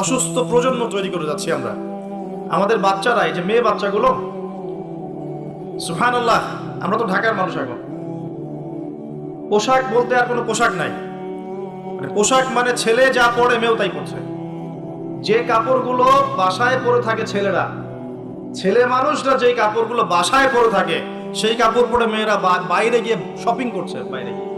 অসুস্থ প্রজন্ম তৈরি করে যাচ্ছি আমরা। আমাদের বাচ্চারা, এই যে মেয়ে বাচ্চাগুলো সুহান আল্লাহ আমরা তো ঢাকার মানুষ এখন। পোশাক বলতে আর কোনো পোশাক নাই। মানে পোশাক মানে ছেলে যা পরে মেয়েও তাই পড়ছে যে কাপড়গুলো বাসায় পরে থাকে ছেলেরা, ছেলে মানুষরা যে কাপড়গুলো বাসায় পরে থাকে, সেই কাপড় পরে মেয়েরা বাইরে গিয়ে শপিং করছে বাইরে গিয়ে।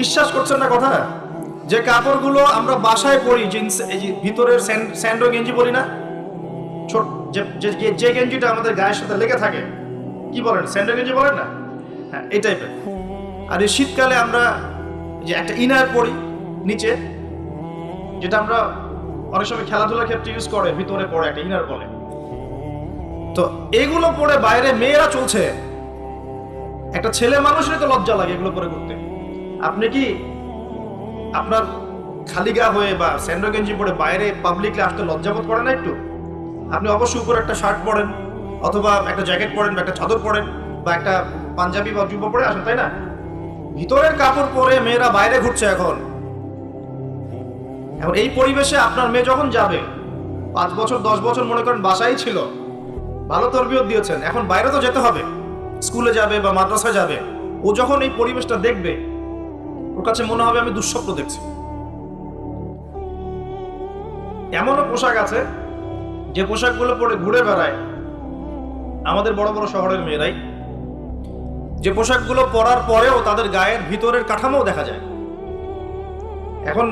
বিশ্বাস করছেন না কথা? যে কাপড়গুলো আমরা বাসায় পরি, জিন্স ভিতরের স্যান্ডো গেঞ্জি পরি না? ছোট, যে- গেঞ্জিটা আমাদের গায়ের সাথে লেগে থাকে, কি বলেন, স্যান্ডো গেঞ্জি বলেন না? হ্যাঁ এই টাইপের। আর এই শীতকালে আমরা যে একটা ইনার পরি নিচে, যেটা আমরা অনেক সময় খেলাধুলার ক্ষেত্রে ইউজ করে, ভিতরে পড়ে একটা ইনার বলে। তো এগুলো পরে বাইরে মেয়েরা চলছে। একটা ছেলে মানুষেরই তো লজ্জা লাগে এগুলো পরে ঘুরতে। আপনি কি আপনার খালি গা হয়ে বা স্যান্ডো গেঞ্জি পরে বাইরে পাবলিকলি আসতে লজ্জাবোধ করেন না একটু? আপনি অবশ্যই উপরে একটা শার্ট পরেন, অথবা একটা জ্যাকেট পরেন বা একটা চাদর পরেন, বা একটা পাঞ্জাবি বা জুব্বা পরে আসেন, তাই না? ভিতরের কাপড় পরে মেয়েরা বাইরে ঘুরছে এখন। এখন এই পরিবেশে আপনার মেয়ে যখন যাবে, পাঁচ বছর, দশ বছর মনে করেন বাসাই ছিল, ভালো তরবিয়ত দিয়েছেন, এখন বাইরে তো যেতে হবে। স্কুলে যাবে বা মাদ্রাসায় যাবে, ও যখন এই পরিবেশটা দেখবে ওর কাছে মনে হবে আমি দুঃস্বপ্ন দেখছি। এমনও পোশাক আছে, যে পোশাকগুলো পরে ঘুরে বেড়ায় আমাদের বড় বড় শহরের মেয়েরাই। যে পোশাকগুলো পরার পরেও তাদের গায়ের ভিতরের কাঠামো দেখা যায়। এখন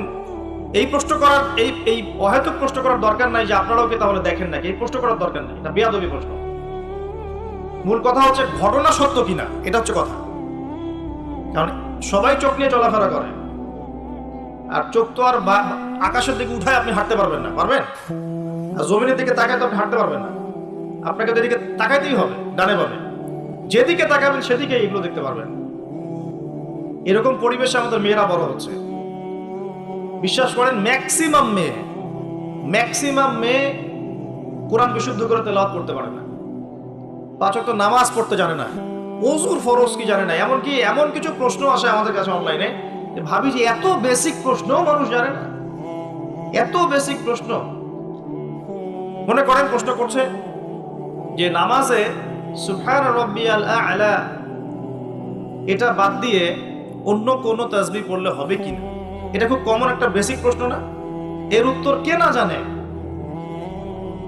এই প্রশ্ন করার, এই এই অহেতুক প্রশ্ন করার দরকার নাই যে আপনারাও কি তাহলে দেখেন নাকি? এই প্রশ্ন করার দরকার নাই, এটা বেয়াদবি প্রশ্ন। মূল কথা হচ্ছে, ঘটনা সত্য কিনা, এটা হচ্ছে কথা। কারণ সবাই চোখ নিয়ে চলাফেরা করে। আর চোখ তো আর আকাশের দিকে উঠায় আপনি হাঁটতে পারবেন না, পারবেন? আর জমিনের দিকে তাকায় তো আপনি হাঁটতে পারবেন না। আপনাকে তো এদিকে তাকাইতেই হবে, ডানে পাবে যেদিকে তাকাবেন সেদিকে এগুলো দেখতে পারবেন। এরকম পরিবেশে আমাদের মেয়েরা বড় হচ্ছে। বিশ্বাস করেন ম্যাক্সিমাম মেয়ে ম্যাক্সিমাম মেয়ে কোরআন বিশুদ্ধ করে তেলাওয়াত করতে পারে না। পাঁচ ওয়াক্ত নামাজ পড়তে জানে না। ওজুর ফরজ কি জানে না, এমনকি এমন কিছু প্রশ্ন আসে আমাদের কাছে অনলাইনে ভাবি যে এত বেসিক প্রশ্ন মানুষ জানে না। এত বেসিক প্রশ্ন। মনে করেন প্রশ্ন করছে যে নামাজে সুবহান রব্বিয়াল আলা, এটা বাদ দিয়ে অন্য কোন তাসবি পড়লে হবে কিনা এটা খুব কমন একটা বেসিক প্রশ্ন না? এর উত্তর কে না জানে?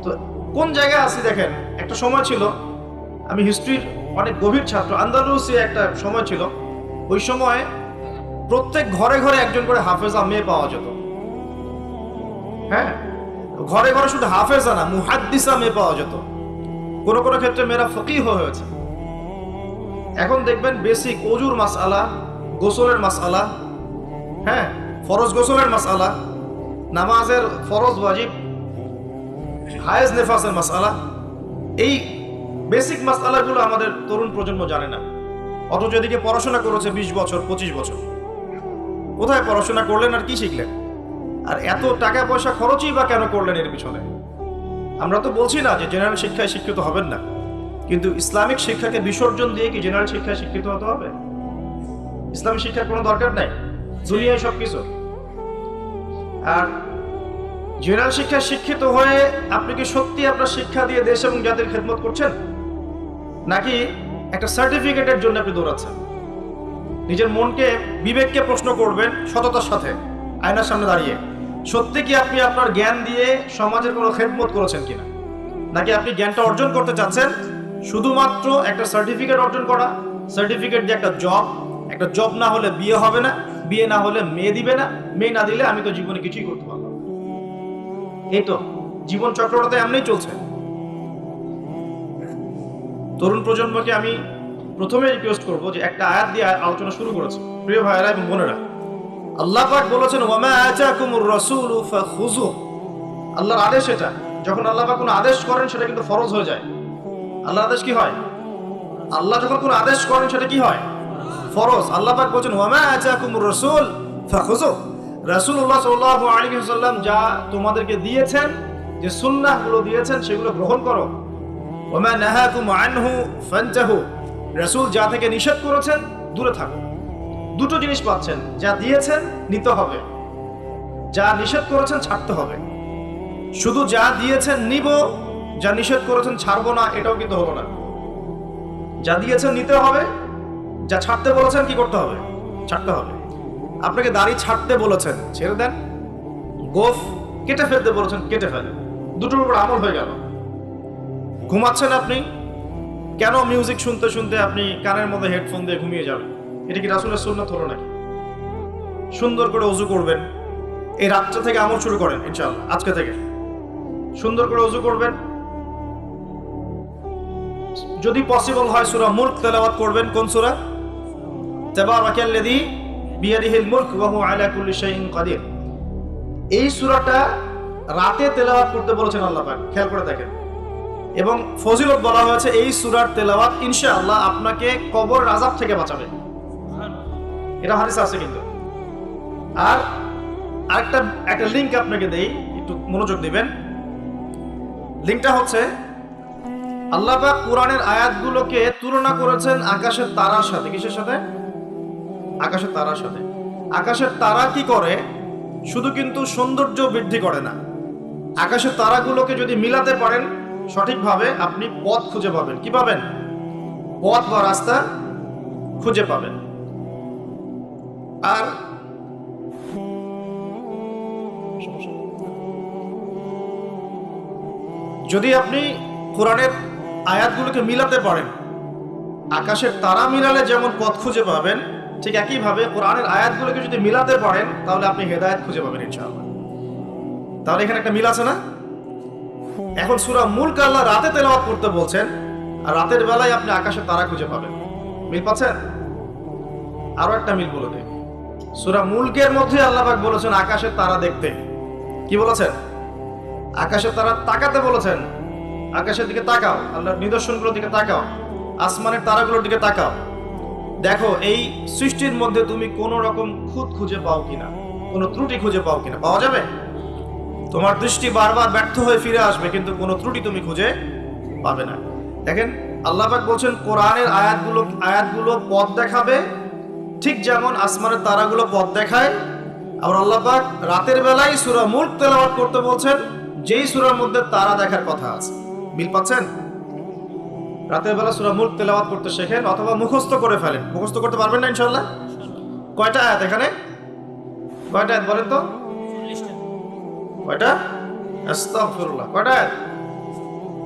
তো কোন জায়গায় আছি দেখেন, একটা সময় ছিল, আমি হিস্ট্রির অনেক গভীর ছাত্র। আন্দালুসি একটা সময় ছিল। ওই সময় প্রত্যেক ঘরে ঘরে একজন করে হাফেজা মেয়ে পাওয়া যেত। হ্যাঁ? ঘরে ঘরে শুধু হাফেজা না, মুহাদ্দিসা মেয়ে পাওয়া যেত। কোনো কোনো ক্ষেত্রে মেয়েরা ফকিহ হয়েছে। এখন দেখবেন বেসিক অজুর মাসআলা, গোসলের মাসআলা হ্যাঁ? ফরজ গোসলের মাসআলা, নামাজের ফরজ ওয়াজিব, হায়েজ নেফাসের মাসআলা, এই বেসিক মাসআলাগুলো আমাদের তরুণ প্রজন্ম জানে না। অথচ এদিকে পড়াশোনা করেছে বিশ বছর, পঁচিশ বছর। কোথায় পড়াশোনা করলেন আর কি শিখলেন? আর এত টাকা পয়সা খরচই বা কেন করলেন এর পিছনে? আমরা তো বলছি না যে জেনারেল শিক্ষায় শিক্ষিত হবেন না। কিন্তু ইসলামিক শিক্ষাকে বিসর্জন দিয়ে কি জেনারেল শিক্ষায় শিক্ষিত হতে হবে? ইসলামিক শিক্ষার কোনো দরকার নাই? দুনিয়ায় সব কিছু আর জেনারেল শিক্ষায় শিক্ষিত হয়ে আপনি কি সত্যি আপনার শিক্ষা দিয়ে দেশ এবং জাতির খেদমত করছেন? নাকি একটা সার্টিফিকেটের জন্য আপনি দৌড়াচ্ছেন? নিজের মনকে, বিবেককে প্রশ্ন করবেন সততার সাথে, আয়নার সামনে দাঁড়িয়ে। সত্যি কি আপনি আপনার জ্ঞান দিয়ে সমাজের কোনো খেদমত করেছেন কিনা? নাকি আপনি জ্ঞানটা অর্জন করতে চাচ্ছেন? শুধুমাত্র একটা সার্টিফিকেট অর্জন করা, সার্টিফিকেট দিয়ে একটা জব। একটা জব না হলে বিয়ে হবে না, বিয়ে না হলে মেয়ে দিবে না, মেয়ে না দিলে আমি তো জীবনে কিছুই করতে পারব এই তো, জীবন চক্রটা তো এমনিই চলছে। তরুণ প্রজন্মকে আমি প্রথমে রিকোয়েস্ট করব যে একটা আয়াত দিয়ে আলোচনা শুরু করেছি। প্রিয় ভাইয়েরা এবং বোনেরা, আল্লাহ পাক বলেছেন, ওয়ামা আতাকুমুর রাসূলু ফাখুযু। আল্লাহর আদেশ এটা। যখন আল্লাহ পাক কোনো আদেশ করেন, সেটা কিন্তু ফরজ হয়ে যায়। আল্লাহর আদেশ কি হয়? আল্লাহ যখন কোনো আদেশ করেন, সেটা কি হয়? ফরজ। আল্লাহ পাক বলছেন, ওয়ামা আতাকুমুর রাসূল ফাখুযু। রাসূলুল্লাহ সাল্লাল্লাহু আলাইহি ওয়াসাল্লাম যা তোমাদেরকে দিয়েছেন, যে সুন্নাহগুলো দিয়েছেন, সেগুলো গ্রহণ করো। ওমা নাহাকুম আনহু ফান্তাহু। রাসূল যা থেকে নিষেধ করেছেন, দূরে থাকো দুটো জিনিস পাচ্ছেন, যা দিয়েছেন, নিতে হবে। যা নিষেধ করেছেন, ছাড়তে হবে। শুধু যা দিয়েছেন, নিব, যা নিষেধ করেছেন, ছাড়বো না, এটাও কিন্তু হলো না। যা দিয়েছেন, নিতে হবে, যা ছাড়তে বলেছেন, কি করতে হবে? ছাড়তে হবে। আপনাকে দাড়ি ছাড়তে বলেছেন, ছেড়ে দেন। গোফ কেটে ফেলতে বলেছেন, কেটে ফেলেন। দুটোর উপর আমল হয়ে গেল। ঘুমাচ্ছেন আপনি? কেন মিউজিক শুনতে শুনতে আপনি কানের মধ্যে হেডফোন দিয়ে ঘুমিয়ে যাবেন এটা কি রাসুলের সুন্নত হলো নাকি? সুন্দর করে অজু করবেন। এই রাত্রে থেকে আমল শুরু করেন, ইনশাআল্লাহ। আজকে থেকে। সুন্দর করে অজু করবেন। যদি পসিবল হয় সূরা মুলক তেলাওয়াত করবেন। কোন সূরা? তাবারাকাল্লাযী বিয়াদিহিল মুলক ওয়া হুয়া আলা কুল্লি কাদির। এই সূরাটা রাতে তেলাওয়াত করতে বলেছেন আল্লাহ পাক। খেয়াল করে দেখেন। এবং ফজিলত বলা হয়েছে, এই সুরার তেলাওয়াত ইনশাআল্লাহ আপনাকে কবর রাজাব থেকে বাঁচাবে। এটা হাদিস আছে কিন্তু। আর আরেকটা, একটা লিংক আপনাকে দেই, একটু মনোযোগ দিবেন। লিঙ্কটা হচ্ছে, আল্লাহ পাক কোরআনের আয়াতগুলোকে তুলনা করেছেন আকাশের তারার সাথে। কিসের সাথে? আকাশের তারার সাথে। আকাশের তারা কি করে? শুধু কিন্তু সৌন্দর্য বৃদ্ধি করে না। আকাশের তারাগুলোকে যদি মিলাতে পারেন সঠিকভাবে আপনি পথ খুঁজে পাবেন। কি পাবেন? পথ বা রাস্তা খুঁজে পাবেন। আর যদি আপনি কোরআনের আয়াতগুলোকে মিলাতে পারেন, আকাশের তারা মিলালে যেমন পথ খুঁজে পাবেন, ঠিক একইভাবে কোরআনের আয়াতগুলোকে যদি মিলাতে পারেন, তাহলে আপনি হেদায়েত খুঁজে পাবেন ইনশাআল্লাহ। তাহলে এখানে একটা মিল আছে না? এখন সুরা মূল আল্লাহ রাতে তেলাওয়াত করতে বলছেন, আর রাতের বেলায় আপনি আকাশের তারা খুঁজে পাবেন। মিল পাচ্ছেন? আরও একটা মিল বলে সুরা মুলকের মধ্যে আল্লাহবাক বলেছেন আকাশের তারা দেখতে। কি বলেছেন? আকাশের তারা তাকাতে বলেছেন। আকাশের দিকে তাকাও, আল্লাহর নিদর্শনগুলোর দিকে তাকাও, আসমানের তারাগুলোর দিকে তাকাও। দেখো, এই সৃষ্টির মধ্যে তুমি কোন রকম খুঁত খুঁজে পাও কিনা, কোনো ত্রুটি খুঁজে পাও কিনা, পাওয়া যাবে? তোমার দৃষ্টি বারবার ব্যর্থ হয়ে ফিরে আসবে, কিন্তু কোনো ত্রুটি তুমি খুঁজে পাবে না। দেখেন আল্লাহবাক বলছেন, কোরআনের আয়াতগুলো আয়াতগুলো পথ দেখাবে, ঠিক যেমন আসমানের তারাগুলো পথ দেখায়। আবার আল্লাহ পাক রাতের বেলায় সূরা মুলক তেলাওয়াত করতে বলছেন, যেই সুরার মধ্যে তারা দেখার কথা আছে। মিল পাচ্ছেন? রাতের বেলা সূরা মুলক তেলাওয়াত করতে শেখেন, অথবা মুখস্থ করে ফেলেন। মুখস্থ করতে পারবেন না ইনশাআল্লাহ? কয়টা আয়াত এখানে? কয়টা আয়াত বলেন তো? কয়টা? আস্তাগফিরুল্লাহ। কয়টা?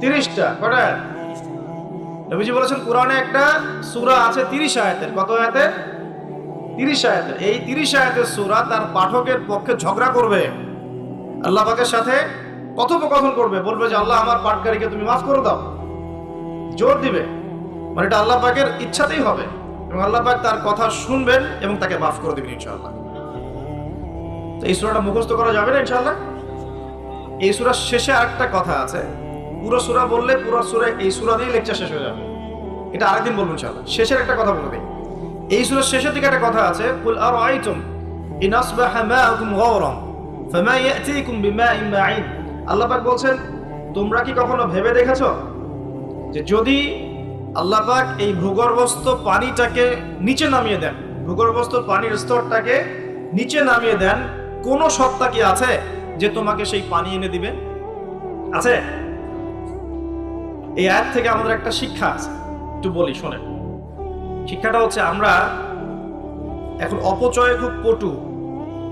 30টা কয়টা? নবীজি বলেছেন, কোরআনে একটা সূরা আছে 30 আয়াতের। কত আয়াতের? 30 আয়াতের। এই 30 আয়াতের সূরা তার পাঠকের পক্ষে ঝগড়া করবে। আল্লাহ পাকের সাথে কথোপকথন করবে। বলবে যে, আল্লাহ, আমার পাঠকারীকে তুমি মাফ করে দাও। জোর দিবে। মানে এটা আল্লাহ পাকের ইচ্ছাতেই হবে। এবং আল্লাহ পাক তার কথা শুনবেন এবং তাকে মাফ করে দিবেন ইনশাআল্লাহ। তো এই সূরাটা মুখস্থ করা যাবে না ইনশাআল্লাহ? এই সুরার শেষে আরেকটা কথা আছে। পুরো সুরা বললে পুরো সূরা এই সূরা দিয়ে লেকচার শেষ হয়ে যাবে। এটা আরেকদিন বলব ইনশাআল্লাহ। শেষের একটা কথা বলে দিই। এই সূরার শেষের দিকে একটা কথা আছে, কুল আরাইতুম ইন আসবাহা মাআকুম গাওরান ফামা ইয়াতিকুম বিমাইন মাঈন। আল্লাহ পাক বলছেন, তোমরা কি কখনো ভেবে দেখেছ যে যদি আল্লাহ পাক এই ভূগর্ভস্থ পানিটাকে নিচে নামিয়ে দেন, ভূগর্ভস্থ পানির স্তরটাকে নিচে নামিয়ে দেন, কোন সত্তা কি আছে? যে তোমাকে সেই পানি এনে দিবে। আছে? এই আয়াত থেকে আমাদের একটা শিক্ষা আছে। একটু বলি, শোনেন। শিক্ষাটা হচ্ছে আমরা এখন অপচয়ে খুব পটু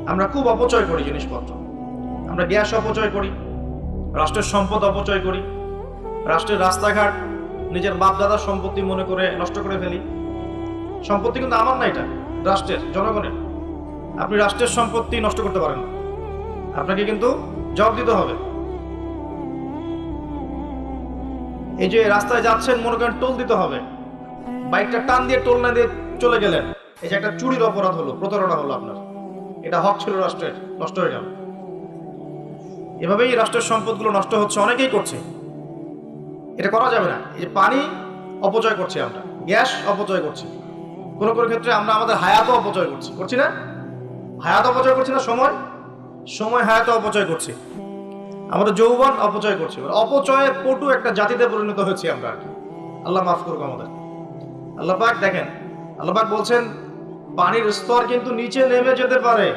আমরা খুব অপচয় করি জিনিসপত্র। আমরা গ্যাস অপচয় করি, রাষ্ট্রের সম্পদ অপচয় করি, রাষ্ট্রের রাস্তাঘাট, নিজের বাপ দাদার সম্পত্তি মনে করে নষ্ট করে ফেলি। সম্পত্তি কিন্তু আমার না এটা, রাষ্ট্রের, জনগণের। আপনি রাষ্ট্রের সম্পত্তি নষ্ট করতে পারেন না। আপনাকে কিন্তু জবাব দিতে হবে। এই যে রাস্তায় যাচ্ছেন, মনে করেন টোল দিতে হবে। বাইকটা টান দিয়ে টোল না দিয়ে চলে গেলেন। এই যে একটা চুরির অপরাধ হলো, প্রতারণা হলো আপনার। এটা হক ছিল রাষ্ট্রের, নষ্ট হয়ে গেল। এভাবেই রাষ্ট্রের সম্পদগুলো নষ্ট হচ্ছে, অনেকেই করছে। এটা করা যাবে না। এই যে পানি অপচয় করছি আমরা, গ্যাস অপচয় করছি। কোনো কোনো ক্ষেত্রে আমরা আমাদের হায়াতও অপচয় করছি। করছি না? হায়াত অপচয় করছি না সময়? সময় হায়াত অপচয় করছি। আমাদের যৌবন অপচয় করছি। অপচয়ে পটু একটা জাতিতে পরিণত হয়েছি আমরা আর কি। আল্লাহ মাফ করব আমাদের। আল্লাহ পাক দেখেন, আল্লাহ পাক বলছেন, পানির স্তর কিন্তু নিচে নেমে যেতে পারে।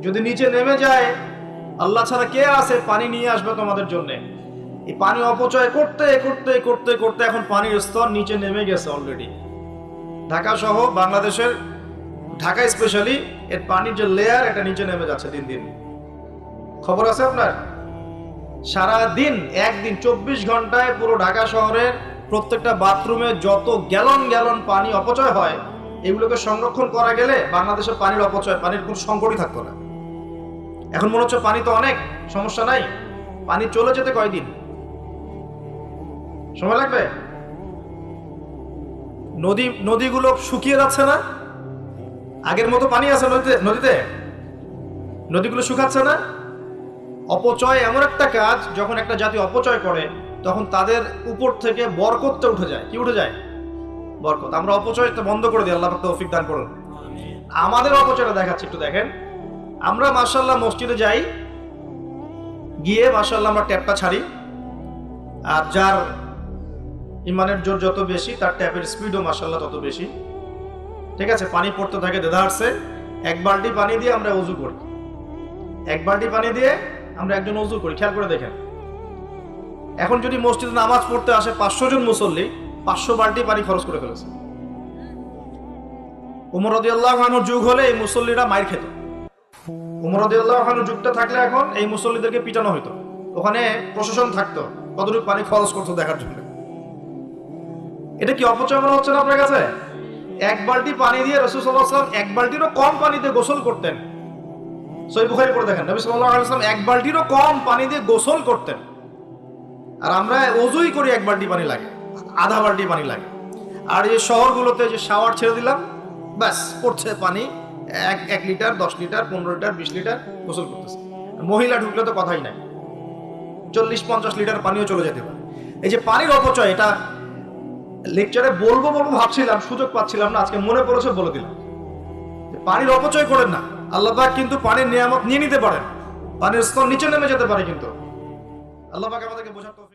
যদি নিচে নেমে যায়, আল্লাহ ছাড়া কে আছে পানি নিয়ে আসবে তোমাদের জন্য? এই পানি অপচয় করতে করতে করতে করতে এখন পানির স্তর নিচে নেমে গেছে অলরেডি ঢাকা সহ বাংলাদেশের, ঢাকা স্পেশালি এর পানির যে লেয়ার এটা নিচে নেমে যাচ্ছে দিন দিন। খবর আছে আপনার? সারা দিন একদিন, চব্বিশ ঘন্টায় পুরো ঢাকা শহরের প্রত্যেকটা বাথরুমে যত গ্যালন গ্যালন পানি অপচয় হয়, এগুলোকে সংরক্ষণ করা গেলে বাংলাদেশের পানির অপচয়, পানির কোনো সংকটই থাকতো না। এখন মনে হচ্ছে পানি তো অনেক, সমস্যা নাই। পানি চলে যেতে কয়দিন? সময় লাগবে? নদী, নদীগুলো শুকিয়ে যাচ্ছে না? আগের মতো পানি আছে নদীতে নদীতে? নদীগুলো শুকাচ্ছে না? অপচয় এমন একটা কাজ যখন একটা জাতি অপচয় করে তখন তাদের উপর থেকে বরকতটা উঠে যায়। কি উঠে যায়? বরকত। আমরা অপচয়টা বন্ধ করে দিই আল্লাহ তৌফিক দান করুন। আমাদের অপচয়টা দেখাচ্ছি একটু দেখেন। আমরা মার্শাল্লাহ মসজিদে যাই গিয়ে মার্শাল্লাহ আমরা ট্যাপটা ছাড়ি। আর যার ইমানের জোর যত বেশি তার ট্যাপের স্পিডও মার্শাল্লাহ তত বেশি। ঠিক আছে? পানি পড়তে থাকে দেদা আসছে এক বালতি পানি দিয়ে আমরা উজু করি। এক বালতি পানি দিয়ে আমরা একজন উজু করি, খেয়াল করে দেখেন। এখন যদি মসজিদে নামাজ পড়তে আসে পাঁচশো জন মুসল্লি, পাঁচশো বালতি পানি খরচ করে ফেলেছে। উমর যুগ হলে এই মুসল্লিরা মাইর খেত। উমর যুগটা থাকলে এখন এই মুসল্লিদেরকে পিটানো হতো ওখানে প্রশাসন থাকতো, কতটুকু পানি খরচ করতো দেখার জন্য। এটা কি অপচয় মনে হচ্ছে না আপনার কাছে? এক বালতি পানি দিয়ে রসুল সাল্লাহাম এক বালতিরও কম পানিতে গোসল করতেন। সই বুখারি করে দেখেন। নবী সাল্লাহ আলাইসলাম এক বালতিরও কম পানি দিয়ে গোসল করতেন। আর আমরা অজুই করি এক বালতি পানি লাগে, আধা বালতি পানি লাগে। আর এই শহরগুলোতে যে শাওয়ার ছেড়ে দিলাম, ব্যাস, পড়ছে পানি, এক এক লিটার, দশ লিটার, পনেরো লিটার, বিশ লিটার গোসল করতেছে। মহিলা ঢুকলে তো কথাই নাই। চল্লিশ, পঞ্চাশ লিটার পানিও চলে যেতে পারে। এই যে পানির অপচয়, এটা লেকচারে বলব বলব ভাবছিলাম, সুযোগ পাচ্ছিলাম না, আজকে মনে পড়েছে বলে দিলাম। পানির অপচয় করেন না। আল্লাহ পাক কিন্তু পানির নিয়ামত নিয়ে নিতে পারেন। পানির স্তর নিচে নেমে যেতে পারে কিন্তু। আল্লাহ পাক আমাদেরকে বোঝার তৌফিক